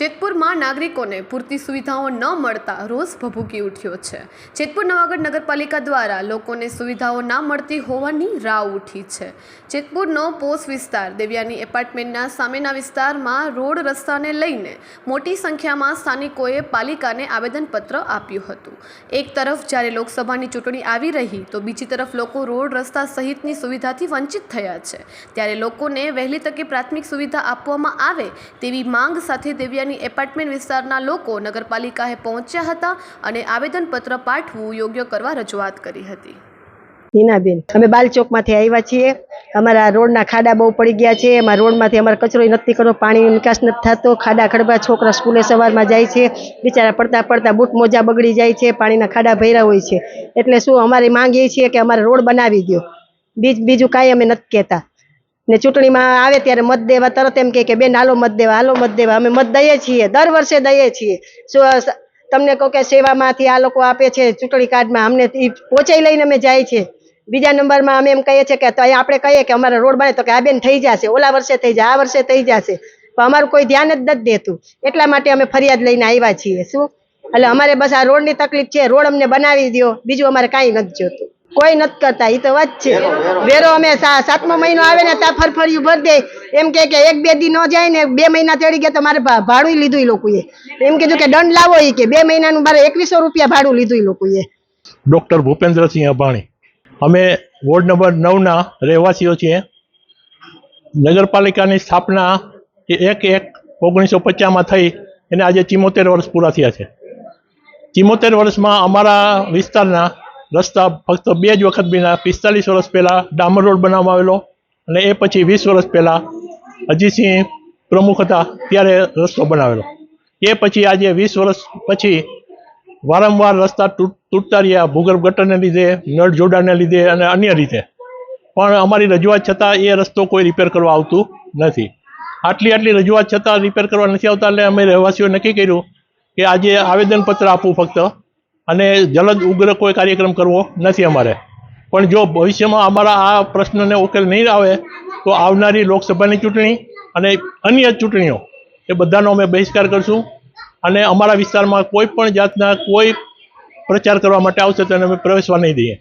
જેતપુરમાં નાગરિકોને પૂરતી સુવિધાઓ ન મળતા રોષ ભભૂકી ઉઠ્યો છે. જેતપુર નવાગઢ નગરપાલિકા દ્વારા લોકોને સુવિધાઓ ના મળતી હોવાની રાવ ઉઠી છે. જેતપુરનો પોસ્ટ વિસ્તાર દેવ્યાની એપાર્ટમેન્ટના સામેના વિસ્તારમાં રોડ રસ્તાને લઈને મોટી સંખ્યામાં સ્થાનિકોએ પાલિકાને આવેદનપત્ર આપ્યું હતું. એક તરફ જ્યારે લોકસભાની ચૂંટણી આવી રહી તો બીજી તરફ લોકો રોડ રસ્તા સહિતની સુવિધાથી વંચિત થયા છે. ત્યારે લોકોને વહેલી તકે પ્રાથમિક સુવિધા આપવામાં આવે તેવી માંગ સાથે દેવ્યાની એપાર્ટમેન્ટ વિસ્તારના લોકો નગરપાલિકાએ પહોંચ્યા હતા અને આવેદનપત્ર પાઠવું યોગ્ય કરવા રજૂઆત કરી હતી. હિનાબેન, અમે બાલચોકમાંથી આવ્યા છીએ. અમારા રોડના ખાડા બહુ પડી ગયા છે. એમાં રોડમાંથી અમારે કચરો નથી કરવો પાણીનો નિકાસ નથી થતો. ખાડા ખડબા છોકરા સ્કૂલે સવારમાં જાય છે. બિચારા પડતા પડતા બૂટ મોજા બગડી જાય છે. પાણીના ખાડા ભર્યા હોય છે. એટલે શું અમારી માંગ એ છે કે અમારે રોડ બનાવી દો બીજ બીજું કાંઈ અમે નથી કહેતા. ને ચૂંટણીમાં આવે ત્યારે મત દેવા તરત એમ કે, બેન, હાલો મત દેવા, હાલો મત દેવા. અમે મત દઈએ છીએ. દર વર્ષે દઈએ છીએ. તમને કહો કે સેવામાંથી આ લોકો આપે છે ચૂંટણી કાર્ડમાં. અમને એ પહોંચાઈ લઈને અમે જાય છે બીજા નંબરમાં અમે એમ કહીએ છીએ કે આપણે કહીએ કે અમારા રોડ બને તો કે આ બેન થઈ જશે. ઓલા વર્ષે થઈ જાય આ વર્ષે થઈ જશે. પણ અમારું કોઈ ધ્યાન જ નથી દેતું. એટલા માટે અમે ફરિયાદ લઈને આવ્યા છીએ. શું? એટલે અમારે બસ આ રોડની તકલીફ છે. રોડ અમને બનાવી દો બીજું અમારે કાંઈ નથી જોતું. કોઈ નથી કરતા એ તો વાત છે. વેરો અમે સાતમો મહિનો આવે ને ત્યાં ફરફરિયું ભરી દે. એમ કે કે એક બે દી ન જાય ને બે મહિના તેડી ગયા તો મારે ભાડું લીધું એ લોકોએ. એમ કીધું કે દંડ લાવો એ કે બે મહિનાનું મારે એકવીસો રૂપિયા ભાડું લીધું એ લોકોએ. ડૉક્ટર ભૂપેન્દ્રસિંહ અભાણી અમે વોર્ડ નંબર નવના રહેવાસીઓ છીએ. નગરપાલિકાની સ્થાપના એ એક એક ઓગણીસો પચાસમાં થઈ એને આજે ચિમોતેર વર્ષ પૂરા થયા છે. ચિમોતેર વર્ષમાં અમારા વિસ્તારના રસ્તા ફક્ત બે જ વખત બીના પિસ્તાલીસ વર્ષ પહેલાં ડામર રોડ બનાવવામાં આવેલો અને એ પછી વીસ વર્ષ પહેલાં અજીતસિંહ પ્રમુખ હતા ત્યારે રસ્તો બનાવેલો. એ પછી આજે વીસ વર્ષ પછી વારંવાર રસ્તા તૂટ, તૂટતા રહ્યા. ભૂગર્ભ ગટરને લીધે, નળ જોડાણને લીધે અને અન્ય રીતે. પણ અમારી રજૂઆત છતાં એ રસ્તો કોઈ રિપેર કરવા આવતું નથી. આટલી આટલી રજૂઆત છતાં રિપેર કરવા નથી આવતા એટલે અમે રહેવાસીઓ નક્કી કર્યું કે આજે આવેદનપત્ર આપવું ફક્ત. અને જલદ ઉગ્ર કોઈ કાર્યક્રમ કરવો નથી અમારે. પણ જો ભવિષ્યમાં અમારા આ પ્રશ્નને ઉકેલ નહીં આવે, તો આવનારી લોકસભાની ચૂંટણી અને અન્ય ચૂંટણીઓ, એ બધાનો અમે બહિષ્કાર કરશું અને અમારા વિસ્તારમાં કોઈ પણ જાતના કોઈ પ્રચાર કરવા માટે આવશે તો એને અમે પ્રવેશવા નહીં દઈએ.